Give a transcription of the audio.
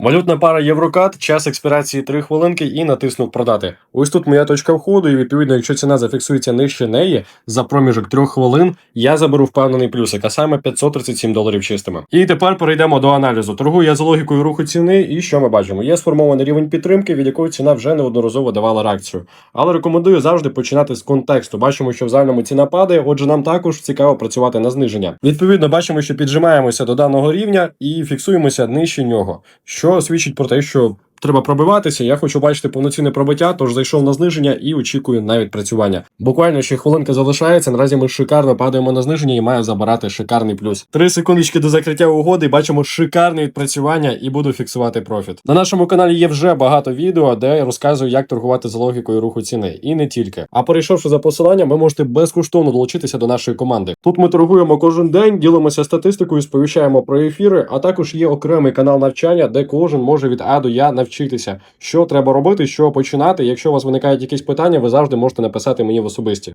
Валютна пара Єврокат, час експірації 3 хвилинки і натиснув продати. Ось тут моя точка входу, і відповідно, якщо ціна зафіксується нижче неї за проміжок 3 хвилин, я заберу впевнений плюсик, а саме 537 доларів чистими. І тепер перейдемо до аналізу. Торгую я за логікою руху ціни, і що ми бачимо? Є сформований рівень підтримки, від якої ціна вже неодноразово давала реакцію. Але рекомендую завжди починати з контексту. Бачимо, що в загальному ціна падає, отже, нам також цікаво працювати на зниження. Відповідно, бачимо, що піджимаємося до даного рівня і фіксуємося нижче нього, що свідчить про те, що. Треба пробиватися. Я хочу бачити повноцінне пробиття, тож зайшов на зниження і очікую на відпрацювання. Буквально ще хвилинка залишається. Наразі ми шикарно падаємо на зниження і маю забирати шикарний плюс. Три секундочки до закриття угоди. Бачимо шикарне відпрацювання і буду фіксувати профіт. На нашому каналі є вже багато відео, де я розказую, як торгувати за логікою руху ціни, і не тільки. А перейшовши за посиланням, ви можете безкоштовно долучитися до нашої команди. Тут ми торгуємо кожен день, ділимося статистикою, сповіщаємо про ефіри. А також є окремий канал навчання, де кожен може від А до Я навчитися, що треба робити, що починати. Якщо у вас виникають якісь питання, ви завжди можете написати мені в особисті.